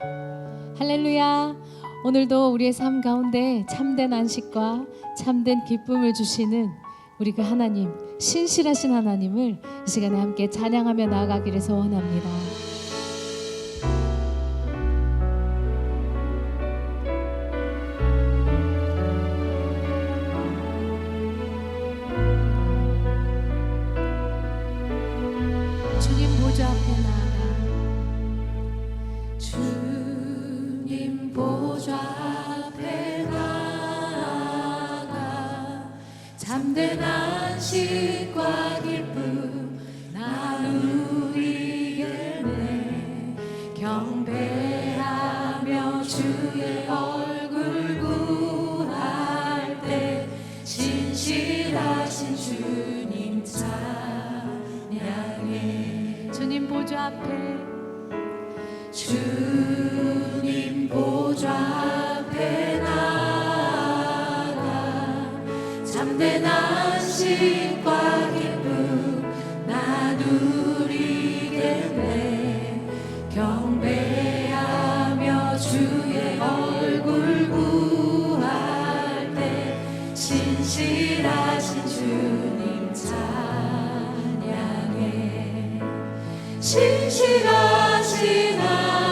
할렐루야. 오늘도 우리의 삶 가운데 참된 안식과 참된 기쁨을 주시는 우리 그 하나님, 신실하신 하나님을 이 시간에 함께 찬양하며 나아가기를 소원합니다. 참된 안식과 기쁨 나누리겠네. 경배하며 주의 얼굴 구할 때 신실하신 주님 찬양해. 신실하신 하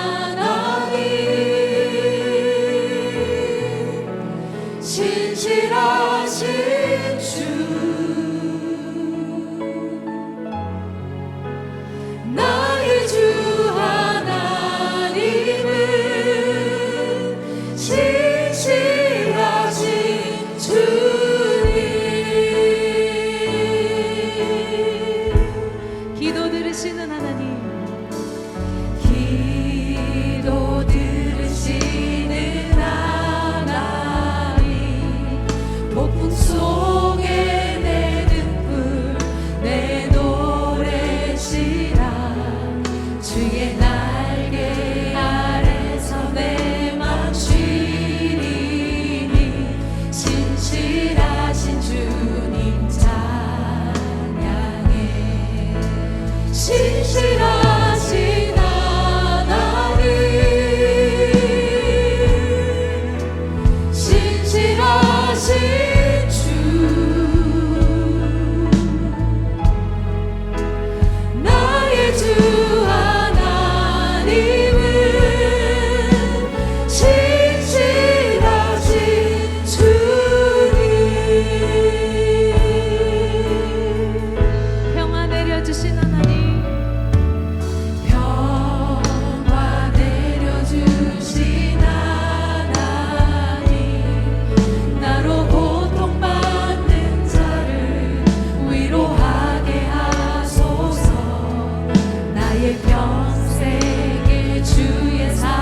나의 평생의 주의 삶.